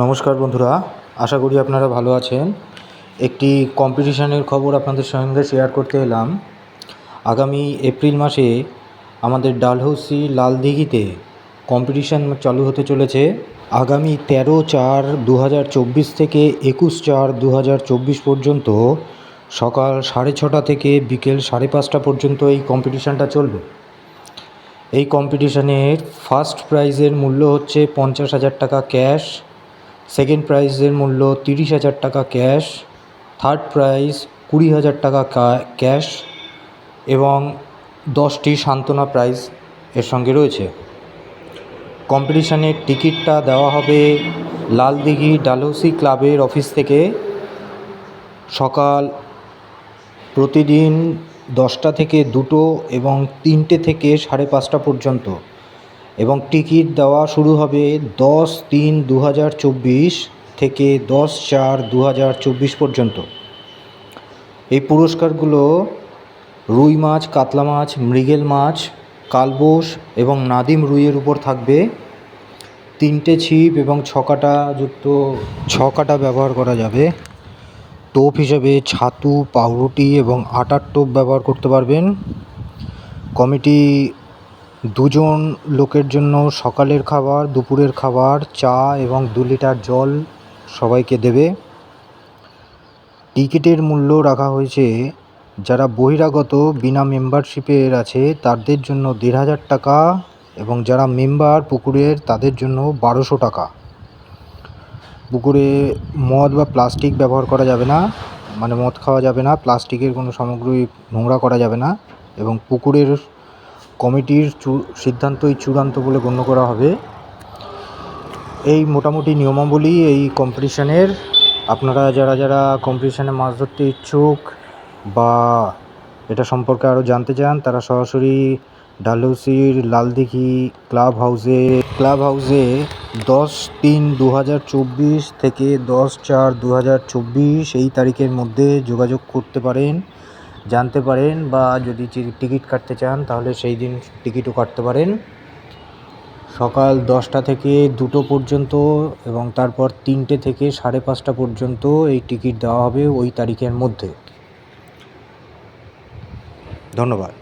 নমস্কার বন্ধুরা, আশা করি আপনারা ভালো আছেন। একটি কম্পিটিশানের খবর আপনাদের সঙ্গে শেয়ার করতে এলাম। আগামী এপ্রিল মাসে আমাদের ডালহৌসি লালদিঘিতে কম্পিটিশান চালু হতে চলেছে। আগামী তেরো চার দু থেকে একুশ চার দু পর্যন্ত সকাল সাড়ে ছটা থেকে বিকেল সাড়ে পাঁচটা পর্যন্ত এই কম্পিটিশানটা চলবে। এই কম্পিটিশানের ফার্স্ট প্রাইজের মূল্য হচ্ছে পঞ্চাশ হাজার টাকা ক্যাশ সেকেন্ড প্রাইজের মূল্য তিরিশ হাজার টাকা ক্যাশ থার্ড প্রাইজ কুড়ি হাজার টাকা ক্যাশ এবং দশটি সান্ত্বনা প্রাইজ এর সঙ্গে রয়েছে। কম্পিটিশানের টিকিটটা দেওয়া হবে লালদিঘি ডালহৌসি ক্লাবের অফিস থেকে সকাল প্রতিদিন দশটা থেকে দুটো এবং তিনটে থেকে সাড়ে পাঁচটা পর্যন্ত। এবং টিকিট দেওয়া শুরু হবে দশ তিন দু হাজার চব্বিশ থেকে দশ চার দু হাজার চব্বিশ পর্যন্ত। এই পুরস্কারগুলো রুই মাছ, কাতলা মাছ, মৃগেল মাছ, কালবোস এবং নাদিম রুইয়ের উপর থাকবে। তিনটে ছিপ এবং ছকাটা যুক্ত ছকাটা ব্যবহার করা যাবে। টোপ হিসেবে ছাতু, পাউরুটি এবং আটার টোপ ব্যবহার করতে পারবেন। কমিটি দুজন লোকের জন্য সকালের খাবার, দুপুরের খাবার, চা এবং দু লিটার জল সবাইকে দেবে। টিকিটের মূল্য রাখা হয়েছে। যারা বহিরাগত বিনা মেম্বারশিপের আছে, তাদের জন্য দেড় হাজার টাকা এবং যারা মেম্বার পুকুরের, তাদের জন্য বারোশো টাকা। পুকুরে মদ বা প্লাস্টিক ব্যবহার করা যাবে না মানে মদ খাওয়া যাবে না, প্লাস্টিকের কোনো সামগ্রী নোংরা করা যাবে না এবং পুকুরের কমিটির সিদ্ধান্তই চূড়ান্ত বলে গণ্য করা হবে। এই মোটামুটি নিয়মাবলী এই কম্পিটিশানের, আপনারা যারা যারা কম্পিটিশানে মাছ ধরতে ইচ্ছুক বা এটা সম্পর্কে আরও জানতে চান, তারা সরাসরি ডালহৌসির লালদিঘি ক্লাব হাউসে ক্লাব হাউসে দশ তিন দু থেকে দশ চার দু এই তারিখের মধ্যে যোগাযোগ করতে পারেন। জানতে পারেন বা যদি টিকিট কাটতে চান, তাহলে সেই দিন টিকিটও কাটতে পারেন। সকাল দশটা থেকে দুটো পর্যন্ত এবং তারপর তিনটে থেকে সাড়ে পাঁচটা পর্যন্ত এই টিকিট দেওয়া হবে ওই তারিখের মধ্যে। ধন্যবাদ।